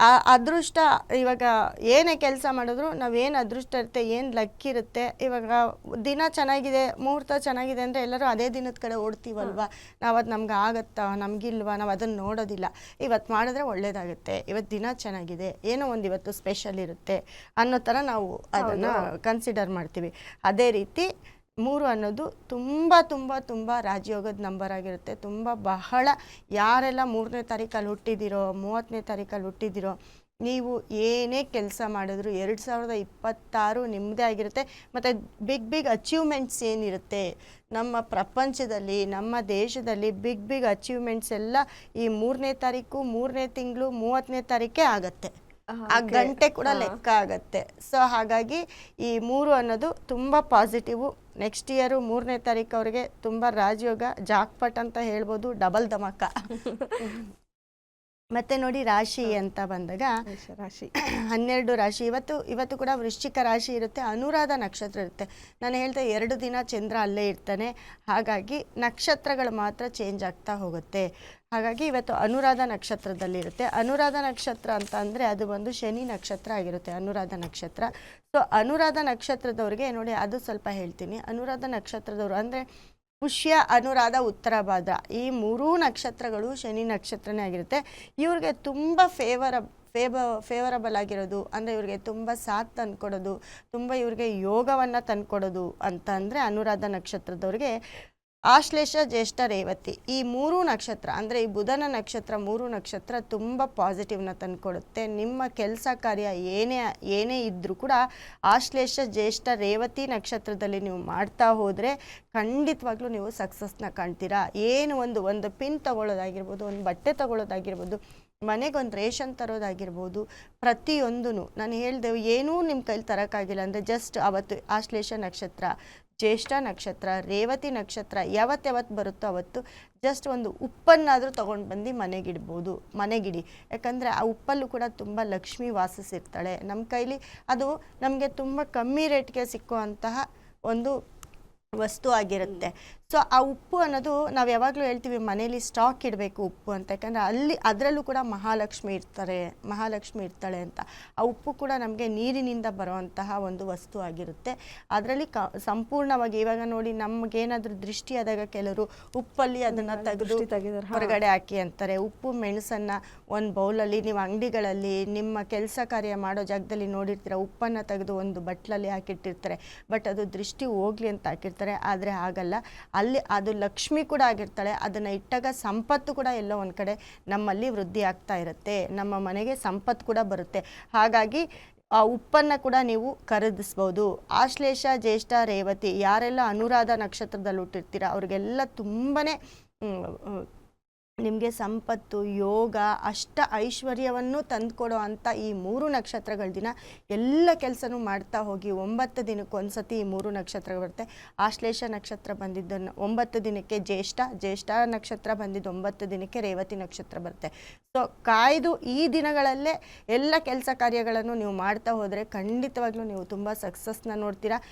ಆ ಅದೃಷ್ಟ ಇವಾಗ ಏನೇ ಕೆಲಸ ಮಾಡಿದ್ರು ನಾವೇನು ಅದೃಷ್ಟ ಇರುತ್ತೆ ಏನು ಲಕ್ ಇರುತ್ತೆ ಇವಾಗ ದಿನ ಚೆನ್ನಾಗಿದೆ ಮುಹೂರ್ತ ಚೆನ್ನಾಗಿದೆ ಅಂದರೆ ಎಲ್ಲರೂ ಅದೇ ದಿನದ ಕಡೆ ಓಡ್ತೀವಲ್ವ? ನಾವು ಅದು ನಮ್ಗೆ ಆಗತ್ತಾ? ನಮಗಿಲ್ವಾ? ನಾವು ಅದನ್ನು ನೋಡೋದಿಲ್ಲ. ಇವತ್ತು ಮಾಡಿದ್ರೆ ಒಳ್ಳೇದಾಗುತ್ತೆ. ಇವತ್ತು ದಿನ ಚೆನ್ನಾಗಿದೆ. ಏನೋ ಒಂದು ಇವತ್ತು ಸ್ಪೆಷಲ್ ಇರುತ್ತೆ ಅನ್ನೋ ಥರ ನಾವು ಅದನ್ನು ಕನ್ಸಿಡರ್ ಮಾಡ್ತೀವಿ. ಅದೇ ರೀತಿ ಮೂರು ಅನ್ನೋದು ತುಂಬ ತುಂಬ ತುಂಬ ರಾಜಯೋಗದ ನಂಬರ್ ಆಗಿರುತ್ತೆ. ತುಂಬ ಬಹಳ ಯಾರೆಲ್ಲ ಮೂರನೇ ತಾರೀಕಲ್ಲಿ ಹುಟ್ಟಿದಿರೋ ಮೂವತ್ತನೇ ತಾರೀಕಲ್ಲಿ ಹುಟ್ಟಿದಿರೋ ನೀವು ಏನೇ ಕೆಲಸ ಮಾಡಿದ್ರು ಎರಡು ಸಾವಿರದ ಇಪ್ಪತ್ತಾರು ನಿಮ್ಮದೇ ಆಗಿರುತ್ತೆ. ಮತ್ತು ಬಿಗ್ ಬಿಗ್ ಅಚೀವ್ಮೆಂಟ್ಸ್ ಏನಿರುತ್ತೆ? ನಮ್ಮ ಪ್ರಪಂಚದಲ್ಲಿ ನಮ್ಮ ದೇಶದಲ್ಲಿ ಬಿಗ್ ಬಿಗ್ ಅಚೀವ್ಮೆಂಟ್ಸ್ ಎಲ್ಲ ಈ ಮೂರನೇ ತಾರೀಕು ಮೂರನೇ ತಿಂಗಳು ಮೂವತ್ತನೇ ತಾರೀಕೆ ಆಗತ್ತೆ. ಆ ಗಂಟೆ ಕೂಡ ಲೆಕ್ಕ ಆಗತ್ತೆ. ಸೊ ಹಾಗಾಗಿ ಈ ಮೂರು ಅನ್ನೋದು ತುಂಬ ಪಾಸಿಟಿವ್ ನೆಕ್ಸ್ಟ್ ಇಯರು ಮೂರನೇ ತಾರೀಕು ಅವರಿಗೆ ತುಂಬ ರಾಜಯೋಗ ಜಾಕ್ಪಟ್ ಅಂತ ಹೇಳ್ಬೋದು ಡಬಲ್ ಧಮಾಕ. ಮತ್ತೆ ನೋಡಿ ರಾಶಿ ಅಂತ ಬಂದಾಗ ರಾಶಿ. ಹನ್ನೆರಡು ರಾಶಿ. ಇವತ್ತು ಇವತ್ತು ಕೂಡ ವೃಶ್ಚಿಕ ರಾಶಿ ಇರುತ್ತೆ ಅನುರಾಧ ನಕ್ಷತ್ರ ಇರುತ್ತೆ. ನಾನು ಹೇಳ್ದೆ ಎರಡು ದಿನ ಚಂದ್ರ ಅಲ್ಲೇ ಇರ್ತಾನೆ. ಹಾಗಾಗಿ ನಕ್ಷತ್ರಗಳು ಮಾತ್ರ ಚೇಂಜ್ ಆಗ್ತಾ ಹೋಗುತ್ತೆ. ಹಾಗಾಗಿ ಇವತ್ತು ಅನುರಾಧ ನಕ್ಷತ್ರದಲ್ಲಿರುತ್ತೆ ಅನುರಾಧ ನಕ್ಷತ್ರ ಅಂತ ಅಂದರೆ ಅದು ಒಂದು ಶನಿ ನಕ್ಷತ್ರ ಆಗಿರುತ್ತೆ ಅನುರಾಧ ನಕ್ಷತ್ರ. ಸೊ ಅನುರಾಧ ನಕ್ಷತ್ರದವ್ರಿಗೆ ನೋಡಿ ಅದು ಸ್ವಲ್ಪ ಹೇಳ್ತೀನಿ. ಅನುರಾಧ ನಕ್ಷತ್ರದವರು ಅಂದರೆ ಪುಷ್ಯ ಅನುರಾಧ ಉತ್ತರ ಭಾದ್ರ ಈ ಮೂರೂ ನಕ್ಷತ್ರಗಳು ಶನಿ ನಕ್ಷತ್ರನೇ ಆಗಿರುತ್ತೆ. ಇವ್ರಿಗೆ ತುಂಬ ಫೇವರ ಫೇಬ ಫೇವರಬಲ್ ಆಗಿರೋದು ಅಂದರೆ ಇವ್ರಿಗೆ ತುಂಬ ಸಾಥ್ ತಂದ್ಕೊಡೋದು, ತುಂಬ ಇವ್ರಿಗೆ ಯೋಗವನ್ನು ತಂದ್ಕೊಡೋದು ಅಂತ ಅಂದರೆ ಅನುರಾಧ ನಕ್ಷತ್ರದವ್ರಿಗೆ ಆಶ್ಲೇಷ ಜ್ಯೇಷ್ಠ ರೇವತಿ. ಈ ಮೂರು ನಕ್ಷತ್ರ, ಅಂದರೆ ಈ ಬುಧನ ನಕ್ಷತ್ರ, ಮೂರು ನಕ್ಷತ್ರ ತುಂಬ ಪಾಸಿಟಿವ್ನ ತಂದುಕೊಡುತ್ತೆ. ನಿಮ್ಮ ಕೆಲಸ ಕಾರ್ಯ ಏನೇ ಏನೇ ಇದ್ದರೂ ಕೂಡ ಆಶ್ಲೇಷ ಜ್ಯೇಷ್ಠ ರೇವತಿ ನಕ್ಷತ್ರದಲ್ಲಿ ನೀವು ಮಾಡ್ತಾ ಹೋದರೆ ಖಂಡಿತವಾಗ್ಲೂ ನೀವು ಸಕ್ಸಸ್ನ ಕಾಣ್ತೀರಾ. ಏನು ಒಂದು ಒಂದು ಪಿನ್ ತಗೊಳ್ಳೋದಾಗಿರ್ಬೋದು, ಒಂದು ಬಟ್ಟೆ ತಗೊಳ್ಳೋದಾಗಿರ್ಬೋದು ಮನೆಗೊಂದು ರೇಷನ್ ತರೋದಾಗಿರ್ಬೋದು ಪ್ರತಿಯೊಂದೂ ನಾನು ಹೇಳಿದೆ, ಏನೂ ನಿಮ್ಮ ಕೈಲಿ ತರೋಕ್ಕಾಗಿಲ್ಲ. ಅಂದರೆ ಜಸ್ಟ್ ಅವತ್ತು ಆಶ್ಲೇಷ ನಕ್ಷತ್ರ ಜ್ಯೇಷ್ಠ ನಕ್ಷತ್ರ, ರೇವತಿ ನಕ್ಷತ್ರ ಯಾವತ್ತು ಯಾವತ್ತು ಬರುತ್ತೋ ಅವತ್ತು ಜಸ್ಟ್ ಒಂದು ಉಪ್ಪನ್ನಾದರೂ ತೊಗೊಂಡು ಬಂದು ಮನೆಗಿಡ್ಬೋದು, ಮನೆಗಿಡಿ. ಯಾಕಂದರೆ ಆ ಉಪ್ಪಲ್ಲೂ ಕೂಡ ತುಂಬ ಲಕ್ಷ್ಮಿ ವಾಸಿಸಿರ್ತಾಳೆ. ನಮ್ಮ ಕೈಲಿ ಅದು ನಮಗೆ ತುಂಬ ಕಮ್ಮಿ ರೇಟ್ಗೆ ಸಿಕ್ಕುವಂತಹ ಒಂದು ವಸ್ತು ಆಗಿರುತ್ತೆ. ಸೊ ಆ ಉಪ್ಪು ಅನ್ನೋದು ನಾವು ಯಾವಾಗಲೂ ಹೇಳ್ತೀವಿ ಮನೇಲಿ ಸ್ಟಾಕ್ ಇಡಬೇಕು ಉಪ್ಪು ಅಂತ. ಯಾಕಂದರೆ ಅಲ್ಲಿ ಅದರಲ್ಲೂ ಕೂಡ ಮಹಾಲಕ್ಷ್ಮಿ ಇರ್ತಾರೆ ಮಹಾಲಕ್ಷ್ಮಿ ಇರ್ತಾಳೆ ಅಂತ. ಆ ಉಪ್ಪು ಕೂಡ ನಮಗೆ ನೀರಿನಿಂದ ಬರುವಂತಹ ಒಂದು ವಸ್ತು ಆಗಿರುತ್ತೆ. ಅದರಲ್ಲಿ ಕ ಸಂಪೂರ್ಣವಾಗಿ ಇವಾಗ ನೋಡಿ ನಮಗೇನಾದರೂ ದೃಷ್ಟಿ ಆದಾಗ ಕೆಲವರು ಉಪ್ಪಲ್ಲಿ ಅದನ್ನು ತೆಗೆದು ಹೊರಗಡೆ ಹಾಕಿ ಅಂತಾರೆ. ಉಪ್ಪು ಮೆಣಸನ್ನು ಒಂದು ಬೌಲಲ್ಲಿ ನೀವು ಅಂಗಡಿಗಳಲ್ಲಿ ನಿಮ್ಮ ಕೆಲಸ ಕಾರ್ಯ ಮಾಡೋ ಜಾಗದಲ್ಲಿ ನೋಡಿರ್ತೀರ ಉಪ್ಪನ್ನು ತೆಗೆದು ಒಂದು ಬಟ್ಲಲ್ಲಿ ಹಾಕಿಟ್ಟಿರ್ತಾರೆ. ಬಟ್ ಅದು ದೃಷ್ಟಿ ಹೋಗ್ಲಿ ಅಂತ ಹಾಕಿರ್ತಾರೆ ಆದರೆ ಆಗಲ್ಲ ಅಲ್ಲಿ ಅದು ಲಕ್ಷ್ಮಿ ಕೂಡ ಆಗಿರ್ತಾಳೆ, ಅದನ್ನು ಇಟ್ಟಾಗ ಸಂಪತ್ತು ಕೂಡ ಎಲ್ಲೋ ಒಂದು ಕಡೆ ನಮ್ಮಲ್ಲಿ ವೃದ್ಧಿ ಆಗ್ತಾ ಇರುತ್ತೆ, ನಮ್ಮ ಮನೆಗೆ ಸಂಪತ್ತು ಕೂಡ ಬರುತ್ತೆ. ಹಾಗಾಗಿ ಆ ಉಪ್ಪನ್ನು ಕೂಡ ನೀವು ಖರೀದಿಸ್ಬೋದು. ಆಶ್ಲೇಷ, ಜ್ಯೇಷ್ಠ, ರೇವತಿ, ಯಾರೆಲ್ಲ ಅನುರಾಧ ನಕ್ಷತ್ರದಲ್ಲಿ ಹುಟ್ಟಿರ್ತೀರ, ಅವ್ರಿಗೆಲ್ಲ ತುಂಬಾ ನಿಮಗೆ ಸಂಪತ್ತು, ಯೋಗ, ಅಷ್ಟ ಐಶ್ವರ್ಯವನ್ನು ತಂದುಕೊಡೋ ಅಂಥ ಈ ಮೂರು ನಕ್ಷತ್ರಗಳ ದಿನ ಎಲ್ಲ ಕೆಲಸನೂ ಮಾಡ್ತಾ ಹೋಗಿ ಒಂಬತ್ತು ದಿನಕ್ಕೆ ಒಂದ್ಸತಿ ಈ ಮೂರು ನಕ್ಷತ್ರ ಬರುತ್ತೆ. ಆಶ್ಲೇಷ ನಕ್ಷತ್ರ ಬಂದಿದ್ದನ್ನು ಒಂಬತ್ತು ದಿನಕ್ಕೆ ಜ್ಯೇಷ್ಠ ಜ್ಯೇಷ್ಠ ನಕ್ಷತ್ರ ಬಂದಿದ್ದು ಒಂಬತ್ತು ದಿನಕ್ಕೆ ರೇವತಿ ನಕ್ಷತ್ರ ಬರುತ್ತೆ. ಸೊ ಕಾಯ್ದು ಈ ದಿನಗಳಲ್ಲೇ ಎಲ್ಲ ಕೆಲಸ ಕಾರ್ಯಗಳನ್ನು ನೀವು ಮಾಡ್ತಾ ಹೋದರೆ ಖಂಡಿತವಾಗ್ಲೂ ನೀವು ತುಂಬ ಸಕ್ಸಸ್ನ ನೋಡ್ತೀರಾ.